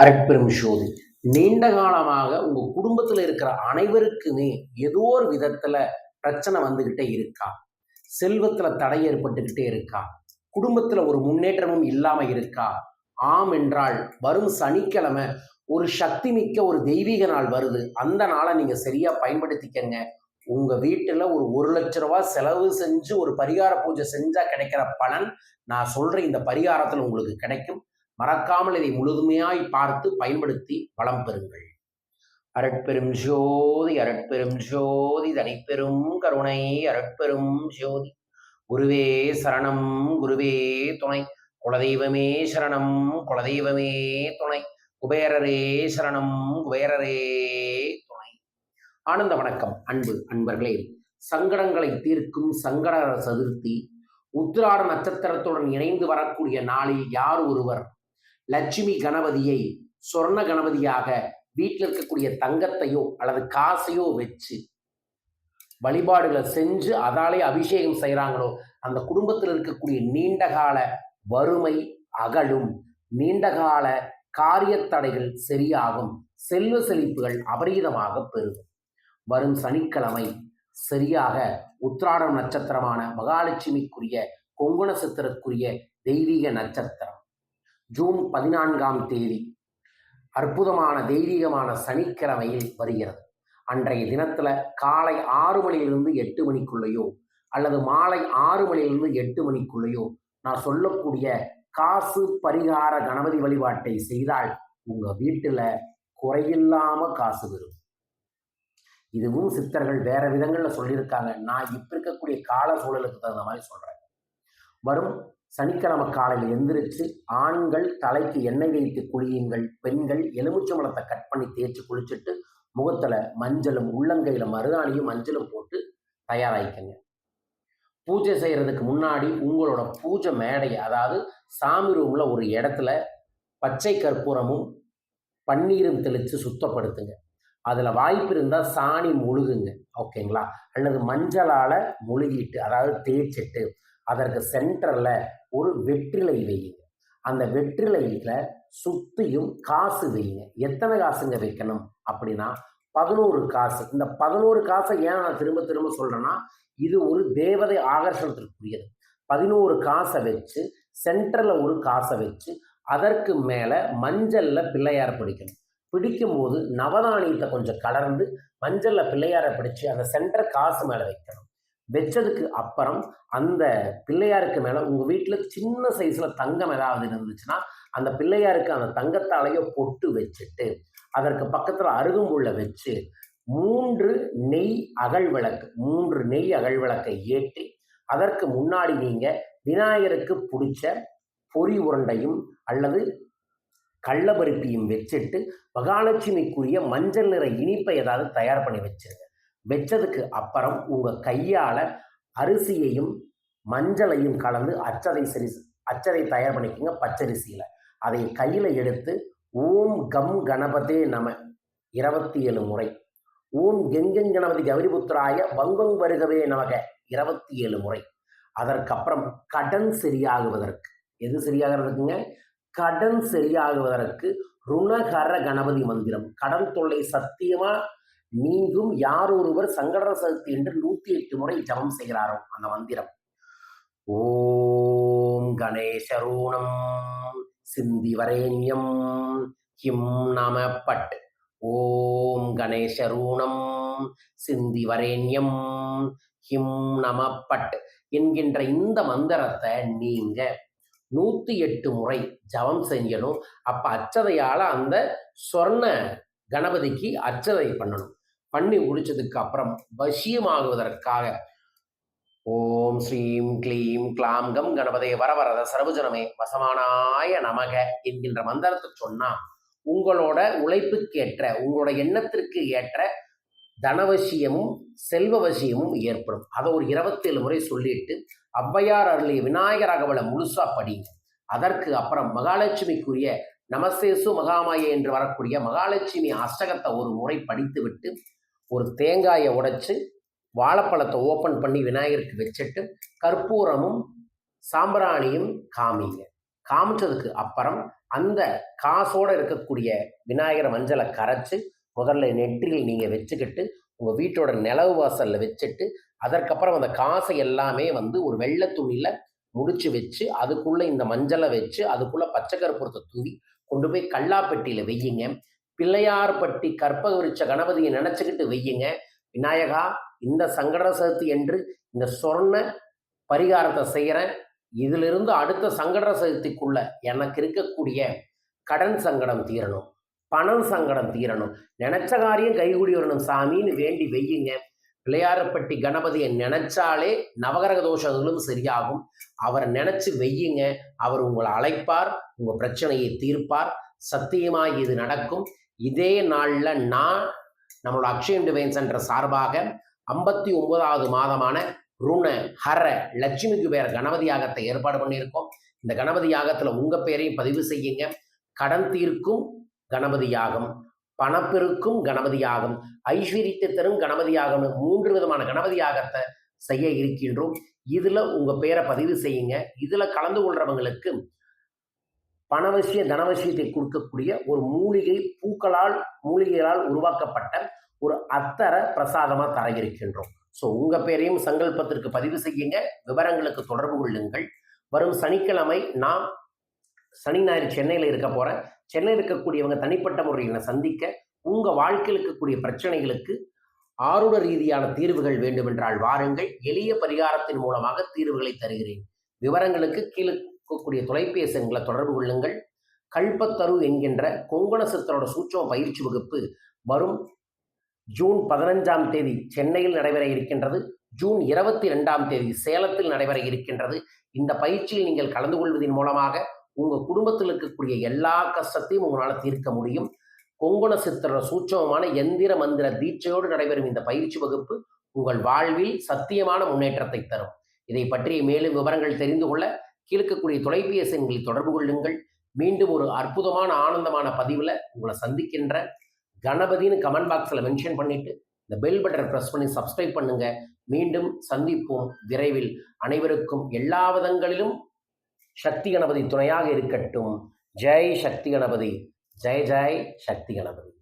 அரட்பெரும் ஜோதி நீண்ட காலமாக உங்க குடும்பத்துல இருக்கிற அனைவருக்குமே ஏதோ ஒரு விதத்துல பிரச்சனை வந்துகிட்டே இருக்கா? செல்வத்துல தடை ஏற்பட்டுக்கிட்டே இருக்கா? குடும்பத்துல ஒரு முன்னேற்றமும் இல்லாம இருக்கா? ஆம் என்றால் வரும் சனிக்கிழமை ஒரு சக்தி மிக்க ஒரு தெய்வீக நாள் வருது. அந்த நாளை நீங்க சரியா பயன்படுத்திக்கங்க. உங்க வீட்டுல ஒரு ஒரு லட்ச ரூபா செலவு செஞ்சு ஒரு பரிகார பூஜை செஞ்சா கிடைக்கிற பலன் நான் சொல்ற இந்த பரிகாரத்துல உங்களுக்கு கிடைக்கும். மறக்காமல் இதை முழுமையாய் பார்த்து பயன்படுத்தி வளம் பெறுங்கள். அரட்பெரும் ஜோதி அரட்பெரும் ஜோதி தனிப்பெரும் கருணை அரட்பெரும் ஜோதி. குருவே சரணம் குருவே துணை. குலதெய்வமே சரணம் குலதெய்வமே துணை. குபேரரே சரணம் குபேரரே துணை. ஆனந்த வணக்கம் அன்பு அன்பர்களே. சங்கடங்களை தீர்க்கும் சங்கட சதுர்த்தி உத்திராட நட்சத்திரத்துடன் இணைந்து வரக்கூடிய நாளில் யார் ஒருவர் லட்சுமி கணபதியை சொர்ண கணபதியாக வீட்டில் இருக்கக்கூடிய தங்கத்தையோ அல்லது காசையோ வச்சு வழிபாடுகளை செஞ்சு அதாலே அபிஷேகம் செய்கிறாங்களோ அந்த குடும்பத்தில் இருக்கக்கூடிய நீண்டகால வறுமை அகலும் நீண்டகால காரியத்தடைகள் சரியாகும். செல்வ செழிப்புகள் அபரீதமாக பெருகும். வரும் சனிக்கிழமை சரியாக உத்திராடம் நட்சத்திரமான மகாலட்சுமிக்குரிய கொங்குண சித்திரக்குரிய தெய்வீக நட்சத்திரம். ஜூன் பதினான்காம் தேதி அற்புதமான தெய்வீகமான சனிக்கிழமையில் வருகிறது. அன்றைய தினத்துல காலை ஆறு மணியிலிருந்து எட்டு மணிக்குள்ளேயோ அல்லது மாலை ஆறு மணியிலிருந்து எட்டு மணிக்குள்ளேயோ நான் சொல்லக்கூடிய காசு பரிகார கணபதி வழிபாட்டை செய்தால் உங்க வீட்டுல குறையில்லாம காசு வரும். இதுவும் சித்தர்கள் வேற விதங்கள்ல சொல்லியிருக்காங்க. நான் இப்ப இருக்கக்கூடிய கால சூழலுக்கு தகுந்த மாதிரி சொல்றேன். வரும் சனிக்கிழமை காலையில் எந்திரிச்சு ஆண்கள் தலைக்கு எண்ணெய் வைத்து குளியுங்கள். பெண்கள் எலுமிச்சம்பழத்தை கட் பண்ணி தேய்ச்சி குளிச்சுட்டு முகத்தில் மஞ்சளும் உள்ளங்கையில் மருதாணியும் மஞ்சளும் போட்டு தயாராகிக்கங்க பூஜை செய்கிறதுக்கு முன்னாடி உங்களோட பூஜை மேடையை அதாவது சாமி ரூமில் ஒரு இடத்துல பச்சை கற்பூரமும் பன்னீரும் தெளித்து சுத்தப்படுத்துங்க. அதில் வாய்ப்பு இருந்தால் சாணி முழுகுங்க. ஓகேங்களா? அல்லது மஞ்சளால் முழுகிட்டு அதாவது தேய்ச்சிட்டு அதற்கு சென்டரில் ஒரு வெற்றிலை வையுங்க அந்த வெற்றிலையில் சுத்தியும் காசு வையுங்க எத்தனை காசுங்க வைக்கணும் அப்படின்னா பதினோரு காசு. இந்த பதினோரு காசை ஏன் நான் திரும்ப திரும்ப சொல்கிறேன்னா இது ஒரு தேவதை ஆகர்ஷணத்திற்குரியது. பதினோரு காசை வச்சு சென்டரில் ஒரு காசை வச்சு அதற்கு மேலே மஞ்சளில் பிள்ளையார் பிடிக்கணும். பிடிக்கும்போது நவதானியத்தை கொஞ்சம் கலர்ந்து மஞ்சளில் பிள்ளையாரை பிடிச்சி அந்த சென்டர் காசு மேலே வைக்கணும். வச்சதுக்கு அப்புறம் அந்த பிள்ளையாருக்கு மேலே உங்கள் வீட்டில் சின்ன சைஸில் தங்கம் ஏதாவது இருந்துச்சுன்னா அந்த பிள்ளையாருக்கு அந்த தங்கத்தாலையோ பொட்டு வச்சுட்டு அதற்கு பக்கத்தில் அருகம்புல்லை வச்சு மூன்று நெய் அகல் விளக்கு மூன்று நெய் அகல் விளக்கை ஏற்றி அதற்கு முன்னாடி நீங்கள் விநாயகருக்கு பிடிச்ச பொறி உருண்டையும் அல்லது கள்ளபருப்பியும் வச்சுட்டு மகாலட்சுமிக்குரிய மஞ்சள் நிற இனிப்பை ஏதாவது தயார் பண்ணி வச்சிருங்க. வச்சதுக்கு அப்புறம் உங்கள் கையால் அரிசியையும் மஞ்சளையும் கலந்து அச்சதை சரி அச்சதை தயார் பண்ணிக்கோங்க பச்சரிசியில். அதை கையில் எடுத்து ஓம் கம் கணபதே நம இருபத்தி ஏழு முறை. ஓம் கெங்கெங் கணபதி கௌரிபுத்திராய வங்கம் வருகவே நமக இருபத்தி ஏழு முறை. அதற்கப்புறம் கடன் சரியாகுவதற்கு. எது சரியாகிறதுக்குங்க? கடன் சரியாகுவதற்கு ருணகர கணபதி மந்திரம். கடன் தொல்லை சத்தியமாக நீங்கும் யார் ஒருவர் சங்கடர சதுர்த்தி என்று நூத்தி எட்டு முறை ஜபம் செய்கிறாரோ அந்த மந்திரம். ஓம் கணேசரூணம் சிந்தி வரேண்யம் ஹிம் நம பட். ஓம் கணேசரூணம் சிந்தி வரேண்யம் ஹிம் நம பட் என்கின்ற இந்த மந்திரத்தை நீங்க நூத்தி எட்டு முறை ஜபம் செஞ்சணும். அப்ப அச்சதையால அந்த சொர்ண கணபதிக்கு அர்ச்சனை பண்ணணும். பண்ணி முடிச்சதுக்கு அப்புறம் வசியமாகுவதற்காக ஓம் ஸ்ரீம் க்ளீம் கிளாம் கம் கணபதே வரவரத சர்வஜனமே வசமானாய நமக என்கின்ற மந்திரத்தை சொன்னா உங்களோட உழைப்புக்கேற்ற உங்களோட எண்ணத்திற்கு ஏற்ற தனவசியமும் செல்வவசியமும் ஏற்படும். அதை ஒரு இருபத்தேழு முறை சொல்லிட்டு ஔவையார் அருளிய விநாயகர் அகவலை முழுசா படிங்க. அதற்கு அப்புறம் மகாலட்சுமிக்குரிய நமசேசு மகாமாய என்று வரக்கூடிய மகாலட்சுமி அஷ்டகத்தை ஒரு முறை படித்துவிட்டு ஒரு தேங்காயை உடைச்சு வாழைப்பழத்தை ஓப்பன் பண்ணி விநாயகருக்கு வச்சுட்டு கற்பூரமும் சாம்பிராணியும் காமிங்க. காமிச்சதுக்கு அப்புறம் அந்த காசோடு இருக்கக்கூடிய விநாயகர் மஞ்சளை கரைச்சி முதல்ல நெற்றியில் நீங்கள் வச்சுக்கிட்டு உங்கள் வீட்டோட நிலவு வாசலில் வச்சுட்டு அதற்கப்புறம் அந்த காசை எல்லாமே வந்து ஒரு வெள்ளை துணியில் முடிச்சு வச்சு அதுக்குள்ளே இந்த மஞ்சளை வச்சு அதுக்குள்ளே பச்சை கற்பூரத்தை தூவி கொண்டு போய் கல்லாப்பெட்டியில் வெய்யுங்க பிள்ளையார்பட்டி கற்பக விருட்ச கணபதியை நினச்சிக்கிட்டு வெய்யுங்க விநாயகா இந்த சங்கட சதுர்த்தி என்று இந்த சொன்ன பரிகாரத்தை செய்கிறேன் இதிலிருந்து அடுத்த சங்கட சதுர்த்திக்குள்ள எனக்கு இருக்கக்கூடிய கடன் சங்கடம் தீரணும் பணம் சங்கடம் தீரணும். நினைச்ச காரியம் கைகூடி வரணும் சாமின்னு வேண்டி வெய்யுங்க பிள்ளையாரப்பட்டி கணபதியை நினைச்சாலே நவகரக தோஷங்களும் சரியாகும். அவரை நினைச்சு வெய்யுங்க அவர் உங்களை அழைப்பார். உங்க பிரச்சனையை தீர்ப்பார். சத்தியமாக இது நடக்கும். இதே நாளில் நான் நம்மளோட அக்ஷயம் டிவைன் சென்டர் சார்பாக ஐம்பத்தி ஒன்பதாவது மாதமான ருண ஹர லட்சுமி குபேர கணபதி யாகத்தை ஏற்பாடு பண்ணியிருக்கோம். இந்த கணபதி யாகத்தில் உங்கள் பேரையும் பதிவு செய்யுங்க. கடன் தீர்க்கும் கணபதி யாகம். பணப்பெருக்கும் கணபதியாகம். ஐஸ்வர்யத்தை தரும் கணபதியாகம் மூன்று விதமான கணபதியாகத்தை செய்ய இருக்கின்றோம். இதில் உங்கள் பேரை பதிவு செய்யுங்க. இதில் கலந்து கொள்றவங்களுக்கு பணவசிய தனவசியத்தை கொடுக்கக்கூடிய ஒரு மூலிகை பூக்களால் மூலிகைகளால் உருவாக்கப்பட்ட ஒரு அத்தரை பிரசாதமாக தர இருக்கின்றோம் ஸோ உங்கள் பேரையும் சங்கல்பத்திற்கு பதிவு செய்யுங்க. விவரங்களுக்கு தொடர்பு கொள்ளுங்கள். வரும் சனிக்கிழமை நான் சனி ஞாயிறு சென்னையில் இருக்க போகிறேன் சென்னையில் இருக்கக்கூடியவங்க தனிப்பட்ட முறையில் சந்திக்க உங்கள் வாழ்க்கையில் இருக்கக்கூடிய பிரச்சனைகளுக்கு ஆருட ரீதியான தீர்வுகள் வேண்டுமென்றால் வாருங்கள். எளிய பரிகாரத்தின் மூலமாக தீர்வுகளை தருகிறேன். விவரங்களுக்கு கீழே இருக்கக்கூடிய தொலைபேசி எண்களை தொடர்பு கொள்ளுங்கள். கல்பத்தரு என்கின்ற கொங்கணசத்தரோட சூட்சம பயிற்சி வகுப்பு வரும் ஜூன் பதினஞ்சாம் தேதி சென்னையில் நடைபெற இருக்கின்றது. ஜூன் இருபத்தி ரெண்டாம் தேதி சேலத்தில் நடைபெற இருக்கின்றது. இந்த பயிற்சியில் நீங்கள் கலந்து கொள்வதன் மூலமாக உங்கள் குடும்பத்தில் இருக்கக்கூடிய எல்லா கஷ்டத்தையும் உங்களால் தீர்க்க முடியும். கொங்குண சித்திர சூட்சமமான எந்திர மந்திர தீட்சையோடு நடைபெறும் இந்த பயிற்சி வகுப்பு உங்கள் வாழ்வில் சத்தியமான முன்னேற்றத்தை தரும். இதை பற்றிய மேலும் விவரங்கள் தெரிந்து கொள்ள கீழ்க்கக்கூடிய தொலைபேசி எண்களை தொடர்பு கொள்ளுங்கள். மீண்டும் ஒரு அற்புதமான ஆனந்தமான பதிவில் உங்களை சந்திக்கின்ற கணபதினு கமெண்ட் பாக்ஸில் மென்ஷன் பண்ணிட்டு இந்த பெல் பட்டனை ப்ரெஸ் பண்ணி சப்ஸ்கிரைப் பண்ணுங்க. மீண்டும் சந்திப்போம் விரைவில். அனைவருக்கும் எல்லா விதங்களிலும் சக்தி கணபதி துணையாக இருக்கட்டும். ஜெய் சக்தி கணபதி. ஜெய் ஜெய் சக்தி கணபதி.